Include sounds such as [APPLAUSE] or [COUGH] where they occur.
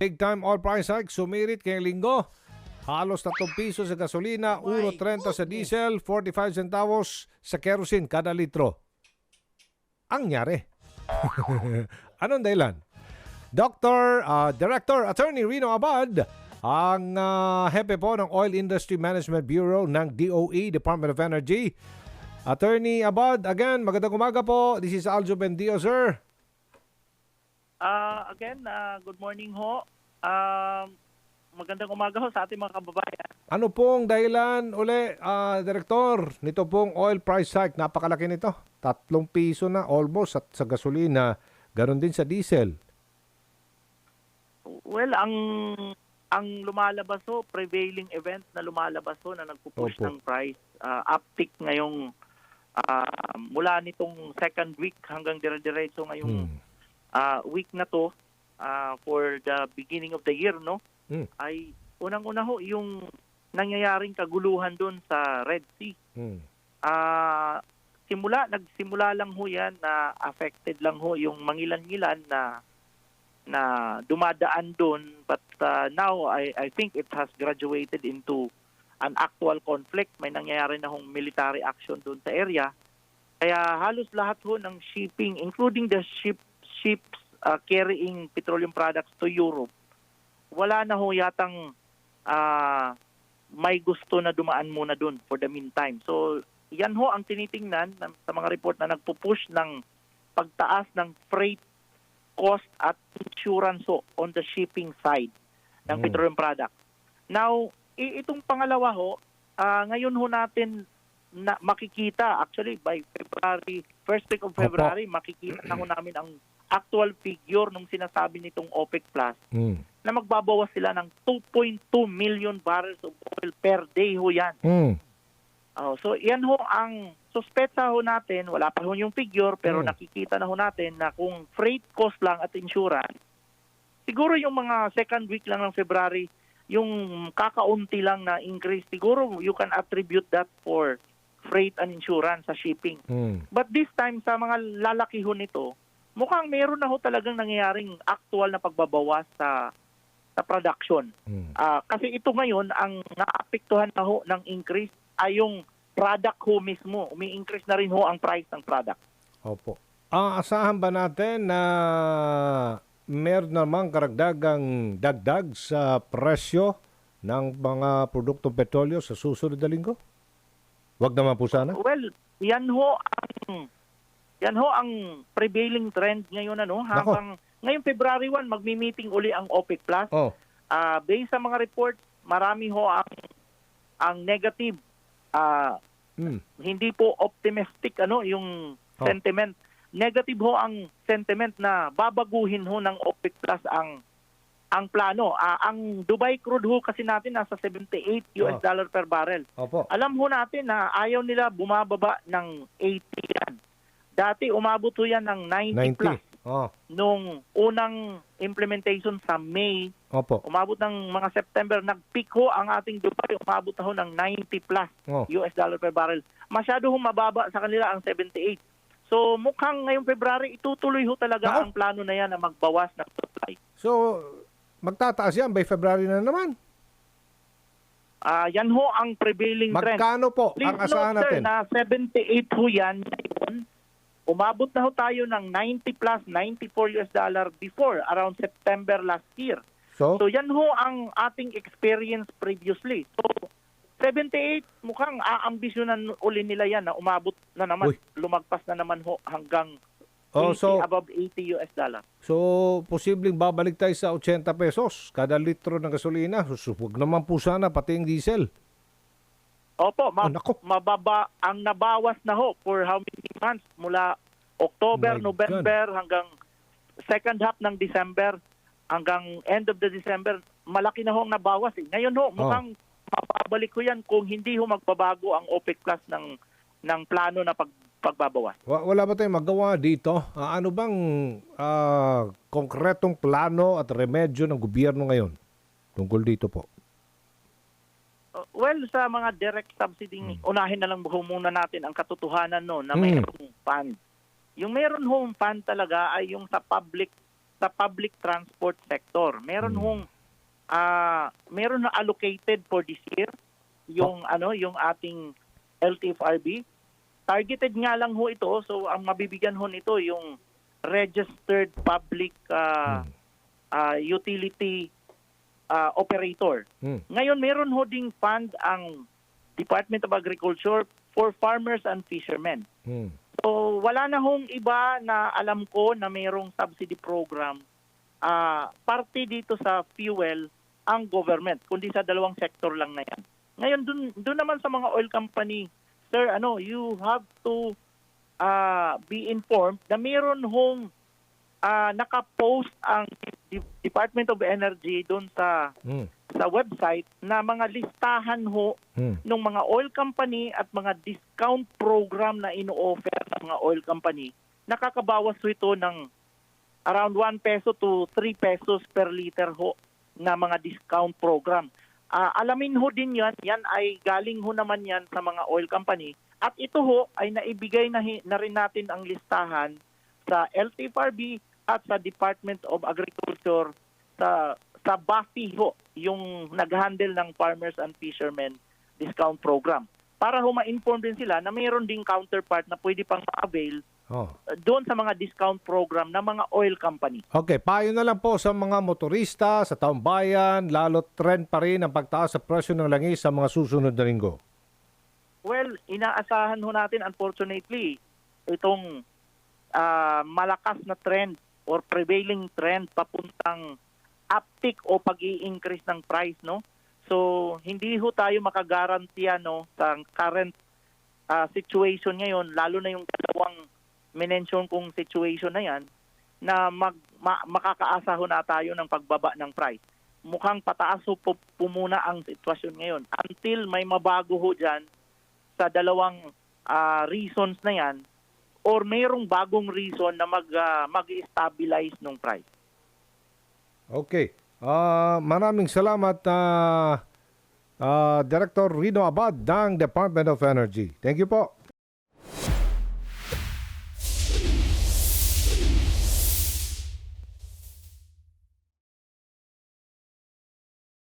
Big time oil price hike sumirit kay linggo. Halos 3 piso sa gasolina, 1.30 sa diesel, 45 centavos sa kerosene kada litro. Ang nyari. [LAUGHS] Anong dahilan? Dr. ah, Director Attorney Rino Abad, ang ah, hepe po ng Oil Industry Management Bureau ng DOE, Department of Energy. Attorney Abad, again, magandang umaga po. This is Aljo Bendio, sir. Ah, again, ah, good morning ho. Um, magandang umaga ho sa ating mga kababayan. Ano pong dahilan uli, ah, Direktor, nito pong oil price hike? Napakalaki nito. Tatlong piso na almost at sa gasolina, ganon din sa diesel. Well, ang ang lumalabas ho, prevailing event na lumalabas ho na nagpupush Opo. ng price, ah, uptick ngayong ah, mula nitong second week hanggang dire-diretso ngayong Hmm. ah, week na to ah, for the beginning of the year, no? Hmm. Ay unang-una ho yung nangyayaring kaguluhan doon sa Red Sea. Hmm. Ah, simula nagsimula lang ho 'yan na affected lang ho yung mangilan-ngilan na na dumadaan doon but uh, now I I think it has graduated into an actual conflict may nangyayari na hong military action doon sa area kaya halos lahat ho ng shipping including the ship ships uh, carrying petroleum products to Europe wala na ho yatang ah, may gusto na dumaan muna doon for the meantime so yan ho ang tinitingnan ng- sa mga report na nagpo-push ng pagtaas ng freight cost at insurance ho on the shipping side ng Mm. petroleum product. Now, itong pangalawa ho, ah, ngayon ho natin na makikita actually by February, first week of Opo. February, makikita na ho namin ang actual figure nung sinasabi nitong OPEC Plus Hmm. na magbabawas sila ng 2.2 million barrels of oil per day ho yan. Hmm. Oh, so yan ho ang suspetsa ho natin, wala pa ho yung figure pero Hmm. nakikita na ho natin na kung freight cost lang at insurance, siguro yung mga second week lang ng February, yung kakaunti lang na increase, siguro you can attribute that for freight and insurance sa shipping. Hmm. But this time sa mga lalaki ho nito, mukhang meron na ho talagang nangyayaring actual na pagbabawas sa sa production. Hmm. Ah, kasi ito ngayon ang naapektuhan na ho ng increase ay yung product ho mismo. Umi-increase na rin ho ang price ng product. Opo. Ang asahan ba natin na meron namang karagdagang dagdag sa presyo ng mga produktong petrolyo sa susunod na linggo? Wag naman po sana. Well, yan ho ang yan ho ang prevailing trend ngayon ano Nako. habang ngayong February 1 magmi-meeting uli ang OPEC Plus. Oh, Ah, based sa mga reports, marami ho ang ang negative ah, hmm. hindi po optimistic ano yung Oh. sentiment. Negative ho ang sentiment na babaguhin ho ng OPEC Plus ang ang plano. Ah, ang Dubai crude ho kasi natin nasa 78 US Oh. dollar per barrel. Opo. Alam ho natin na ayaw nila bumababa ng 80 yan. Dati umabot ho yan ng 90, 90. plus Oh, nung unang implementation sa May. opo. Umabot ng mga September. Nag-peak ho ang ating Dubai. Umabot na ho ng 90 plus. Oh. US dollar per barrel. Masyado hong mababa sa kanila ang 78. So mukhang ngayong February itutuloy ho talaga Nako. ang plano na yan na magbawas ng supply. So, magtataas yan by February na naman. Ah, yan ho ang prevailing trend. Magkano po Please ang asahan note, sir, natin? na 78 ho yan. Umabot na ho tayo ng 90 plus 94 US dollar before around September last year. So, So yan ho ang ating experience previously. So 78 mukhang aambisyonan uli nila yan na umabot na naman, Uy. lumagpas na naman ho hanggang oh, 80, so, above 80 US dollar. so, posibleng babalik tayo sa 80 pesos kada litro ng gasolina. So, huwag naman po sana pati yung diesel. Opo, ma- Oh, mababa ang nabawas na ho for how many months mula October, My November hanggang second half ng December hanggang end of the December, malaki na ho ang nabawas. Eh. Ngayon ho, mukhang mababalik ko yan kung hindi ho magbabago ang OPEC Plus ng ng plano na pag, pagbabawas. Wa- Wala ba tayong magawa dito? Ah, ano bang ah, konkretong plano at remedyo ng gobyerno ngayon tungkol dito po? Uh, well, sa mga direct subsidy, Hmm. unahin na lang buho muna natin ang katotohanan no na Mm. mayroong fund. Yung meron home fund talaga ay yung sa public sa public transport sector. Meron Hmm. hong ah meron na allocated for this year yung ano yung ating LTFRB. Targeted nga lang ho ito so ang mabibigyan ho nito yung registered public ah, Hmm. ah, utility ah, operator. Hmm. Ngayon meron ho ding fund ang Department of Agriculture for farmers and fishermen. Hmm. So wala na hong iba na alam ko na mayroong subsidy program. Ah, parte dito sa fuel ang government, kundi sa dalawang sector lang na yan. Ngayon dun, dun naman sa mga oil company, sir, ano, you have to ah, be informed na mayroon hong ah, nakapost ang De- Department of Energy doon sa Hmm. sa website na mga listahan ho Hmm. ng mga oil company at mga discount program na ino-offer ng mga oil company, nakakabawas ito ng around 1 peso to 3 pesos per liter ho na mga discount program. Ah, alamin ho din yan, yan ay galing ho naman yan sa mga oil company. At ito ho ay naibigay na, na rin natin ang listahan sa LTFRB at sa Department of Agriculture sa sa BAFI ho, yung nag-handle ng Farmers and Fishermen Discount Program. Para ho ma-inform din sila na mayroon ding counterpart na pwede pang ma-avail Oh. uh, doon sa mga discount program ng mga oil company. Okay, payo na lang po sa mga motorista, sa taong bayan, lalo trend pa rin ang pagtaas sa presyo ng langis sa mga susunod na linggo. Well, inaasahan ho natin unfortunately itong ah, malakas na trend or prevailing trend papuntang uptick o pag-i-increase ng price, no? So, hindi ho tayo makagarantiya no sa current ah, situation ngayon, lalo na yung dalawang minention kong situation na yan, na mag, ma- makakaasa ho na tayo ng pagbaba ng price. Mukhang pataas ho po, po muna ang sitwasyon ngayon until may mabago ho dyan sa dalawang ah, reasons na yan or mayroong bagong reason na mag ah, mag-stabilize ng price. Okay. Ah, maraming salamat na Director Rino Abad ng Department of Energy. Thank you po.